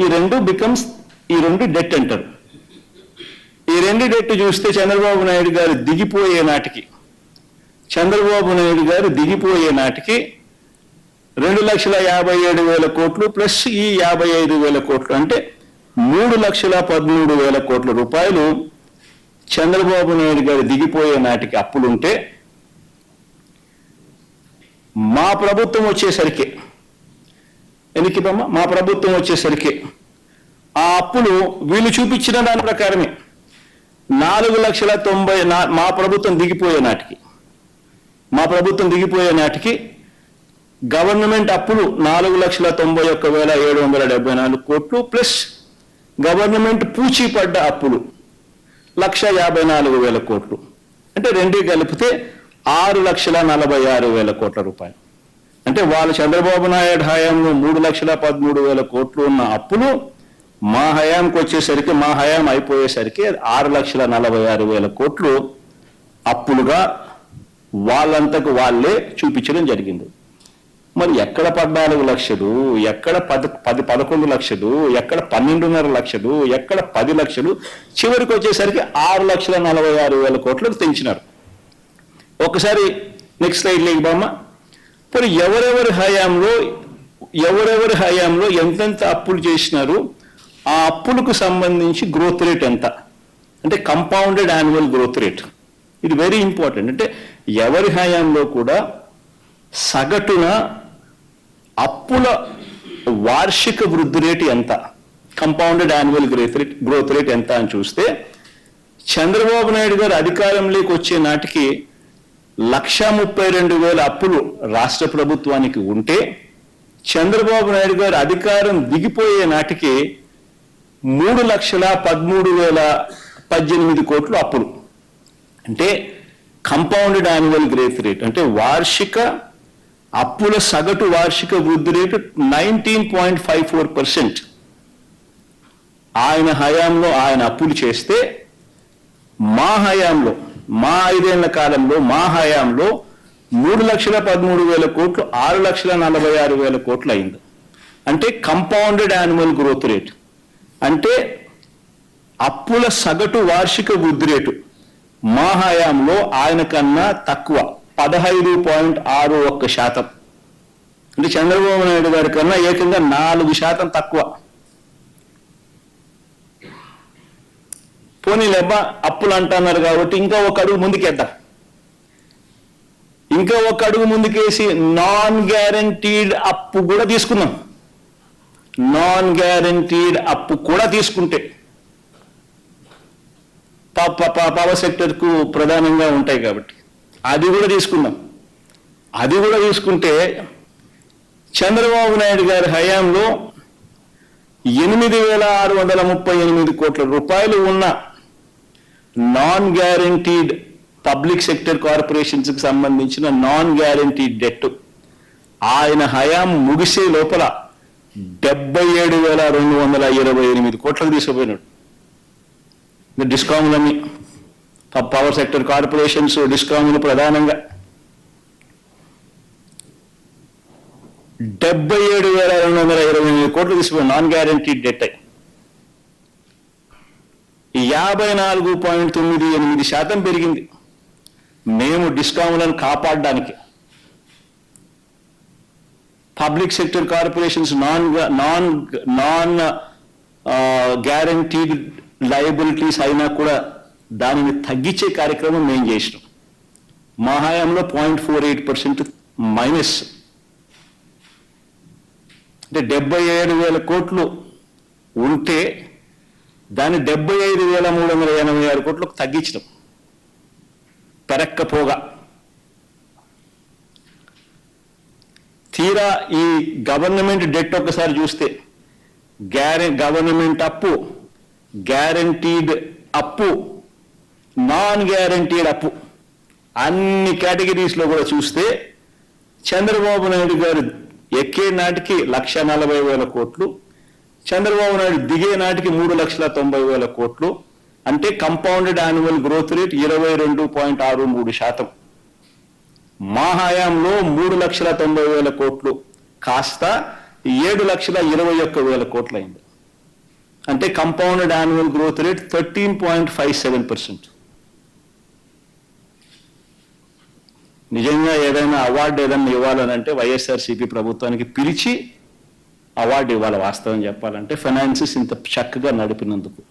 ఈ రెండు బికమ్స్ ఈ రెండు డెట్ అంటారు. ఈ రెండు డెట్ చూస్తే చంద్రబాబు నాయుడు గారు దిగిపోయే నాటికి చంద్రబాబు నాయుడు గారు దిగిపోయే నాటికి రెండు లక్షల యాభై ఏడు వేల కోట్లు ప్లస్ ఈ యాభై ఐదు వేల కోట్లు అంటే మూడు లక్షల పదమూడు వేల కోట్ల రూపాయలు చంద్రబాబు నాయుడు గారు దిగిపోయే నాటికి అప్పులుంటే మా ప్రభుత్వం వచ్చేసరికి ఎన్నికమ్మా మా ప్రభుత్వం వచ్చేసరికి. ఆ అప్పులు వీళ్ళు చూపించిన దాని ప్రకారమే. నాలుగు లక్షల తొంభై మా ప్రభుత్వం దిగిపోయే నాటికి. మా ప్రభుత్వం దిగిపోయే నాటికి గవర్నమెంట్ అప్పులు నాలుగు లక్షల తొంభై ఒక్క వేల ఏడు వందల డెబ్బై నాలుగు కోట్లు ప్లస్ గవర్నమెంట్ పూచీపడ్డ అప్పులు లక్ష యాభై నాలుగు వేల కోట్లు. అంటే రెండు కలిపితే ఆరు లక్షల నలభై ఆరు వేల కోట్ల రూపాయలు. అంటే వాళ్ళు చంద్రబాబు నాయుడు హయాంలో మూడు లక్షల పదమూడు వేల కోట్లు ఉన్న అప్పులు మా హయాంకి వచ్చేసరికి మా హయాం అయిపోయేసరికి ఆరు లక్షల నలభై ఆరు వేల కోట్లు అప్పులుగా వాళ్ళంతకు వాళ్ళే చూపించడం జరిగింది. మరి ఎక్కడ పద్నాలుగు లక్షలు ఎక్కడ పది పది పదకొండు లక్షలు ఎక్కడ పన్నెండున్నర లక్షలు ఎక్కడ పది లక్షలు చివరికి వచ్చేసరికి ఆరు లక్షల నలభై ఆరు వేల కోట్లకు తెంచినారు. ఒకసారి నెక్స్ట్ స్లైడ్ లేక బామ్మ ఇప్పుడు ఎవరెవరి హయాంలో ఎవరెవరి హయాంలో ఎంతెంత అప్పులు చేసినారు ఆ అప్పులకు సంబంధించి గ్రోత్ రేట్ ఎంత? అంటే కంపౌండెడ్ యాన్యువల్ గ్రోత్ రేట్ ఇది వెరీ ఇంపార్టెంట్ అంటే ఎవరి హయాంలో కూడా సగటున అప్పుల వార్షిక వృద్ధి రేటు ఎంత? Compounded annual growth rate growth rate ఎంత అని చూస్తే చంద్రబాబు నాయుడు గారు అధికారంలోకి వచ్చే నాటికి లక్ష ముప్పై రెండు వేల అప్పులు రాష్ట్ర ప్రభుత్వానికి ఉంటే చంద్రబాబు నాయుడు గారు అధికారం దిగిపోయే నాటికి మూడు లక్షల పదమూడు వేల పద్దెనిమిది కోట్లు అప్పులు. అంటే కంపౌండెడ్ యాన్యువల్ గ్రేత్ రేట్ అంటే వార్షిక అప్పుల సగటు వార్షిక వృద్ధి rate nineteen point five four percent. ఆయన హయాంలో ఆయన అప్పులు చేస్తే మా హయాంలో మా ఐదేళ్ళ కాలంలో మా హయాంలో మూడు లక్షల పదమూడు వేల కోట్లు ఆరు లక్షల నలభై ఆరు వేల కోట్లు అయింది. అంటే కంపౌండెడ్ యాన్యువల్ గ్రోత్ రేట్ అంటే అప్పుల సగటు వార్షిక వృద్ధి రేటు. మా హయాంలో ఆయన కన్నా తక్కువ పదహైదు పాయింట్ ఆరు ఒక్క శాతం. అంటే చంద్రబాబు నాయుడు గారి కన్నా ఏకంగా నాలుగు శాతం తక్కువ. పోనీలేమ్మా అప్పులు అంటున్నారు కాబట్టి ఇంకా ఒక అడుగు ముందుకేద్దాం. ఇంకా ఒక అడుగు ముందుకేసి నాన్ గ్యారంటీడ్ అప్పు కూడా తీసుకున్నాం నాన్ గ్యారంటీడ్ అప్పు కూడా తీసుకుంటే ప- ప- ప- పవర్ సెక్టర్కు ప్రధానంగా ఉంటాయి కాబట్టి అది కూడా తీసుకున్నాం అది కూడా తీసుకుంటే చంద్రబాబు నాయుడు గారి హయాంలో ఎనిమిది వేల ఆరు వందల ముప్పై ఎనిమిది కోట్ల రూపాయలు ఉన్న నాన్ గ్యారంటీడ్ పబ్లిక్ సెక్టర్ కార్పొరేషన్స్కి సంబంధించిన నాన్ గ్యారంటీడ్ డెట్ ఆయన హయాం ముగిసే లోపల డెబ్బై ఏడు వేల రెండు వందల ఇరవై ఎనిమిది కోట్లకు తీసుకుపోయినాడు. ఇంకా పవర్ సెక్టర్ కార్పొరేషన్స్ డిస్కాములు ప్రధానంగా. డెబ్బై ఏడు వేల రెండు వందల ఇరవై ఎనిమిది కోట్లు తీసుకుపోయి నాన్ గ్యారంటీ డెట్ యాభై నాలుగు పాయింట్ తొమ్మిది ఎనిమిది శాతం పెరిగింది. మేము డిస్కాములను కాపాడడానికి public sector corporations non non non guaranteed liabilities అయినా కూడా దానిని తగ్గించే కార్యక్రమం మేము చేసినాం. మా హయాంలో point four eight percent minus. అంటే డెబ్బై ఏడు వేల కోట్లు ఉంటే దాన్ని డెబ్బై ఐదు వేల మూడు వందల ఎనభై ఆరు కోట్లకు తగ్గించడం పెరక్కపోగా. తీరా ఈ గవర్నమెంట్ డెట్ ఒకసారి చూస్తే గ్యారె గవర్నమెంట్ అప్పు గ్యారంటీడ్ అప్పు నాన్ గ్యారంటీడ్ అప్పు అన్ని కేటగిరీస్లో కూడా చూస్తే చంద్రబాబు నాయుడు గారు ఎక్కే నాటికి లక్ష నలభై వేల కోట్లు చంద్రబాబు నాయుడు దిగే నాటికి మూడు లక్షల తొంభై వేల కోట్లు అంటే కంపౌండెడ్ యాన్యువల్ గ్రోత్ రేట్ ఇరవై రెండు పాయింట్ ఆరు మూడు శాతం. మా హయాంలో మూడు లక్షల తొంభై వేల కోట్లు కాస్త ఏడు లక్షల ఇరవై ఒక్క వేల కోట్లు అయింది అంటే compounded annual growth rate thirteen point five seven percent. నిజంగా ఏదైనా అవార్డు ఏదైనా ఇవ్వాలనంటే వైఎస్ఆర్సీపీ ప్రభుత్వానికి పిలిచి అవార్డు ఇవ్వాలి వాస్తవం చెప్పాలంటే ఫైనాన్సెస్ ఇంత చక్కగా నడిపినందుకు.